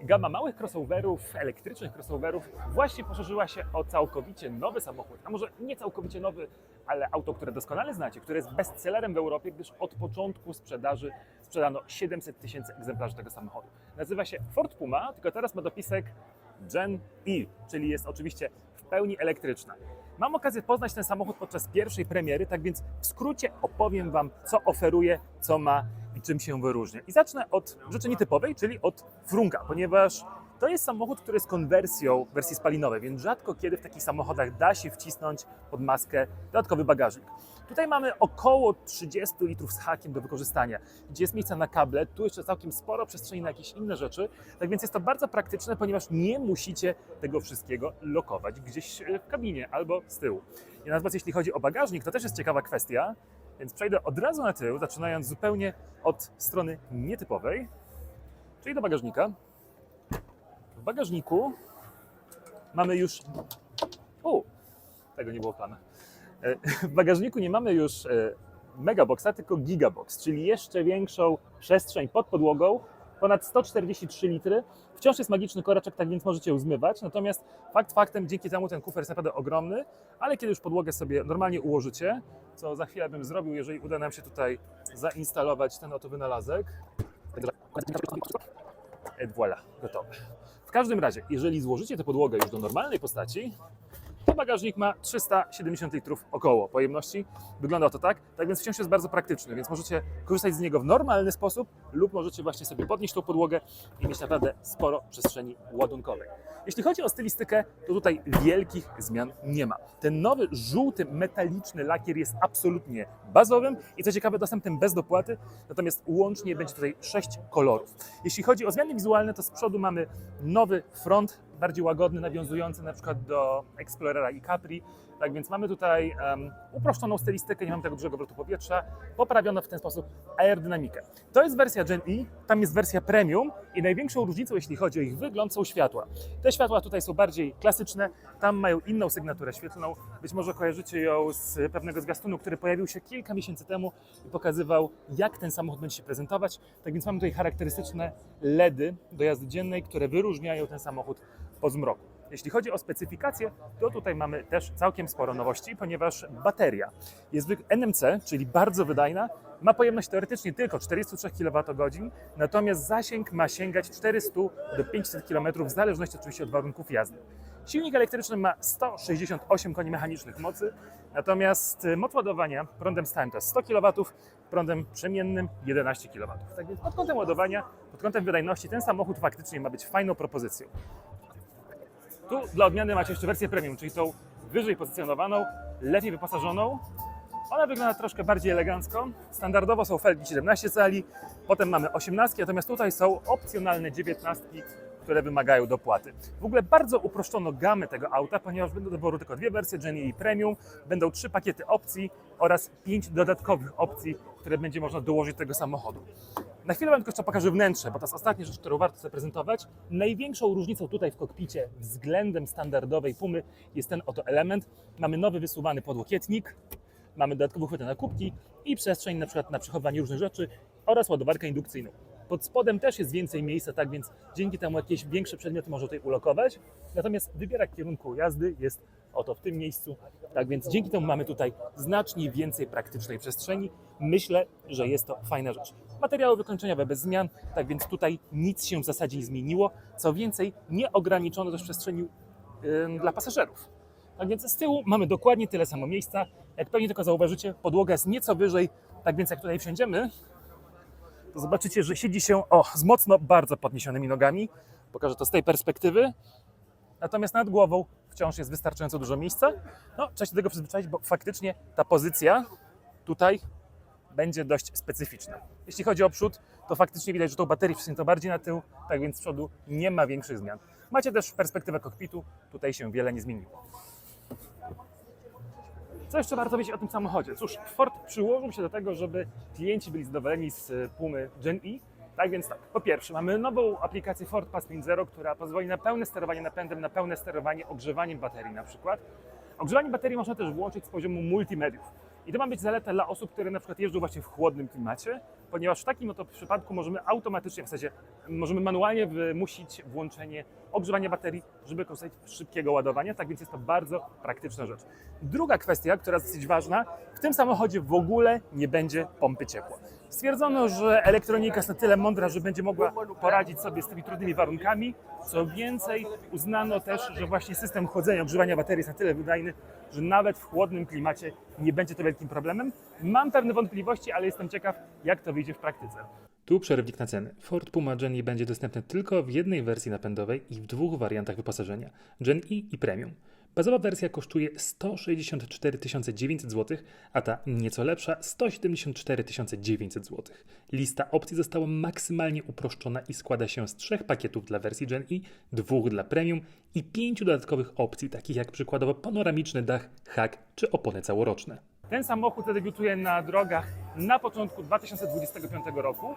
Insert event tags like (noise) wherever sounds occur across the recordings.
Gama małych crossoverów, elektrycznych crossoverów właśnie poszerzyła się o całkowicie nowy samochód, a może nie całkowicie nowy, ale auto, które doskonale znacie, które jest bestsellerem w Europie, gdyż od początku sprzedaży sprzedano 700 tysięcy egzemplarzy tego samochodu. Nazywa się Ford Puma, tylko teraz ma dopisek Gen E, czyli jest oczywiście w pełni elektryczna. Mam okazję poznać ten samochód podczas pierwszej premiery, tak więc w skrócie opowiem Wam, co oferuje, co ma i czym się wyróżnia. I zacznę od rzeczy nietypowej, czyli od frunka, ponieważ to jest samochód, który jest konwersją wersji spalinowej, więc rzadko kiedy w takich samochodach da się wcisnąć pod maskę dodatkowy bagażnik. Tutaj mamy około 30 litrów z hakiem do wykorzystania, gdzie jest miejsce na kable, tu jeszcze całkiem sporo przestrzeni na jakieś inne rzeczy, tak więc jest to bardzo praktyczne, ponieważ nie musicie tego wszystkiego lokować gdzieś e, w kabinie albo z tyłu. I natomiast jeśli chodzi o bagażnik, to też jest ciekawa kwestia, więc przejdę od razu na tył, zaczynając zupełnie od strony nietypowej, czyli do bagażnika. W bagażniku mamy już. U, tego nie było planu. E, (laughs) W bagażniku nie mamy już e, megaboxa, tylko gigabox, czyli jeszcze większą przestrzeń pod podłogą, ponad 143 litry. Wciąż jest magiczny koraczek, tak więc możecie ją zmywać. Natomiast fakt faktem, dzięki temu ten kufer jest naprawdę ogromny, ale kiedy już podłogę sobie normalnie ułożycie, co za chwilę bym zrobił, jeżeli uda nam się tutaj zainstalować ten oto wynalazek. Et voilà, gotowe. W każdym razie, jeżeli złożycie tę podłogę już do normalnej postaci, bagażnik ma 370 litrów około pojemności. Wygląda to tak, tak więc wciąż jest bardzo praktyczny, więc możecie korzystać z niego w normalny sposób lub możecie właśnie sobie podnieść tą podłogę i mieć naprawdę sporo przestrzeni ładunkowej. Jeśli chodzi o stylistykę, to tutaj wielkich zmian nie ma. Ten nowy, żółty, metaliczny lakier jest absolutnie bazowym i co ciekawe dostępnym bez dopłaty, natomiast łącznie będzie tutaj 6 kolorów. Jeśli chodzi o zmiany wizualne, to z przodu mamy nowy front, bardziej łagodny, nawiązujący na przykład do Explorera i Capri. Tak więc mamy tutaj um, uproszczoną stylistykę, nie mamy tego dużego wrotu powietrza, poprawiono w ten sposób aerodynamikę. To jest wersja Gen E, tam jest wersja Premium i największą różnicą, jeśli chodzi o ich wygląd, są światła. Te światła tutaj są bardziej klasyczne, tam mają inną sygnaturę świetlną. Być może kojarzycie ją z pewnego zwiastunu, który pojawił się kilka miesięcy temu i pokazywał, jak ten samochód będzie się prezentować. Tak więc mamy tutaj charakterystyczne LEDy do jazdy dziennej, które wyróżniają ten samochód po zmroku. Jeśli chodzi o specyfikację, to tutaj mamy też całkiem sporo nowości, ponieważ bateria jest NMC, czyli bardzo wydajna, ma pojemność teoretycznie tylko 403 kWh, natomiast zasięg ma sięgać 400 do 500 km, w zależności oczywiście od warunków jazdy. Silnik elektryczny ma 168 koni mechanicznych mocy, natomiast y, moc ładowania prądem stałym to jest 100 kW, prądem przemiennym 11 kW. Tak więc pod kątem ładowania, pod kątem wydajności ten samochód faktycznie ma być fajną propozycją. Tu dla odmiany macie jeszcze wersję premium, czyli tą wyżej pozycjonowaną, lepiej wyposażoną. Ona wygląda troszkę bardziej elegancko. Standardowo są felgi 17 cali, potem mamy 18, natomiast tutaj są opcjonalne 19, które wymagają dopłaty. W ogóle bardzo uproszczono gamę tego auta, ponieważ będą do wyboru tylko dwie wersje Genie i Premium, będą trzy pakiety opcji oraz pięć dodatkowych opcji, które będzie można dołożyć do tego samochodu. Na chwilę Wam tylko jeszcze pokażę wnętrze, bo to jest ostatnia rzecz, którą warto zaprezentować. Największą różnicą tutaj w kokpicie względem standardowej Pumy jest ten oto element. Mamy nowy wysuwany podłokietnik, mamy dodatkowe chwyty na kubki i przestrzeń na przykład na przechowywanie różnych rzeczy oraz ładowarkę indukcyjną. Pod spodem też jest więcej miejsca, tak więc dzięki temu jakieś większe przedmioty można tutaj ulokować. Natomiast wybierak kierunku jazdy jest oto w tym miejscu. Tak więc dzięki temu mamy tutaj znacznie więcej praktycznej przestrzeni. Myślę, że jest to fajna rzecz. Materiały wykończeniowe bez zmian, tak więc tutaj nic się w zasadzie nie zmieniło. Co więcej, nie ograniczono też przestrzeni ym, dla pasażerów. Tak więc z tyłu mamy dokładnie tyle samo miejsca. Jak pewnie tylko zauważycie, podłoga jest nieco wyżej, tak więc jak tutaj wsiądziemy, zobaczycie, że siedzi się o, z mocno bardzo podniesionymi nogami. Pokażę to z tej perspektywy. Natomiast nad głową wciąż jest wystarczająco dużo miejsca. No, trzeba się do tego przyzwyczaić, bo faktycznie ta pozycja tutaj będzie dość specyficzna. Jeśli chodzi o przód, to faktycznie widać, że tą baterię wsunięto bardziej na tył, tak więc z przodu nie ma większych zmian. Macie też perspektywę kokpitu, tutaj się wiele nie zmieniło. Co jeszcze warto wiedzieć o tym samochodzie? Cóż, Ford przyłożył się do tego, żeby klienci byli zadowoleni z e, Pumy Gen E. Tak więc tak, po pierwsze mamy nową aplikację Ford Pass 5.0, która pozwoli na pełne sterowanie napędem, na pełne sterowanie ogrzewaniem baterii na przykład. Ogrzewanie baterii można też włączyć z poziomu multimediów. I to ma być zaleta dla osób, które na przykład jeżdżą właśnie w chłodnym klimacie, ponieważ w takim oto przypadku możemy automatycznie, w sensie możemy manualnie wymusić włączenie ogrzewania baterii, żeby korzystać z szybkiego ładowania, tak więc jest to bardzo praktyczna rzecz. Druga kwestia, która jest dosyć ważna, w tym samochodzie w ogóle nie będzie pompy ciepła. Stwierdzono, że elektronika jest na tyle mądra, że będzie mogła poradzić sobie z tymi trudnymi warunkami. Co więcej, uznano też, że właśnie system chłodzenia, ogrzewania baterii jest na tyle wydajny, że nawet w chłodnym klimacie nie będzie to wielkim problemem. Mam pewne wątpliwości, ale jestem ciekaw, jak to wyjdzie w praktyce. Tu przerywnik na ceny. Ford Puma Gen E będzie dostępny tylko w jednej wersji napędowej i w dwóch wariantach wyposażenia Gen E i Premium. Bazowa wersja kosztuje 164 900 zł, a ta nieco lepsza 174 900 zł. Lista opcji została maksymalnie uproszczona i składa się z trzech pakietów dla wersji Gen E, dwóch dla Premium i pięciu dodatkowych opcji, takich jak przykładowo panoramiczny dach, hak czy opony całoroczne. Ten samochód zadebiutuje na drogach na początku 2025 roku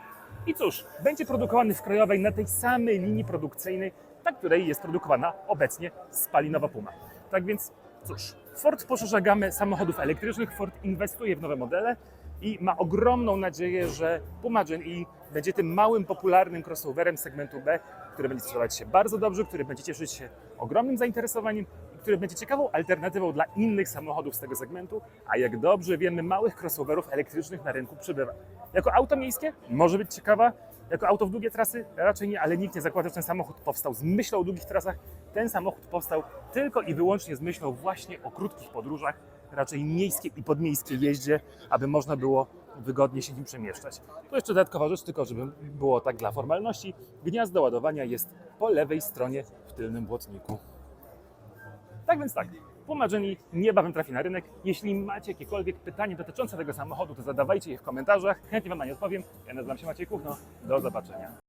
i cóż, będzie produkowany w krajowej na tej samej linii produkcyjnej, na której jest produkowana obecnie spalinowa Puma. Tak więc cóż, Ford poszerza gamę samochodów elektrycznych, Ford inwestuje w nowe modele i ma ogromną nadzieję, że Puma Gen E będzie tym małym, popularnym crossoverem segmentu B, który będzie sprzedawać się bardzo dobrze, który będzie cieszyć się ogromnym zainteresowaniem który będzie ciekawą alternatywą dla innych samochodów z tego segmentu, a jak dobrze wiemy, małych crossoverów elektrycznych na rynku przybywa. Jako auto miejskie może być ciekawa, jako auto w długie trasy raczej nie, ale nikt nie zakłada, że ten samochód powstał z myślą o długich trasach. Ten samochód powstał tylko i wyłącznie z myślą właśnie o krótkich podróżach, raczej miejskiej i podmiejskiej jeździe, aby można było wygodnie się nim przemieszczać. Tu jeszcze dodatkowa rzecz, tylko żeby było tak dla formalności. Gniazdo ładowania jest po lewej stronie w tylnym błotniku. Tak więc tak, Puma Jenny niebawem trafi na rynek. Jeśli macie jakiekolwiek pytanie dotyczące tego samochodu, to zadawajcie je w komentarzach. Chętnie Wam na nie odpowiem. Ja nazywam się Maciej Kuchno. Do zobaczenia.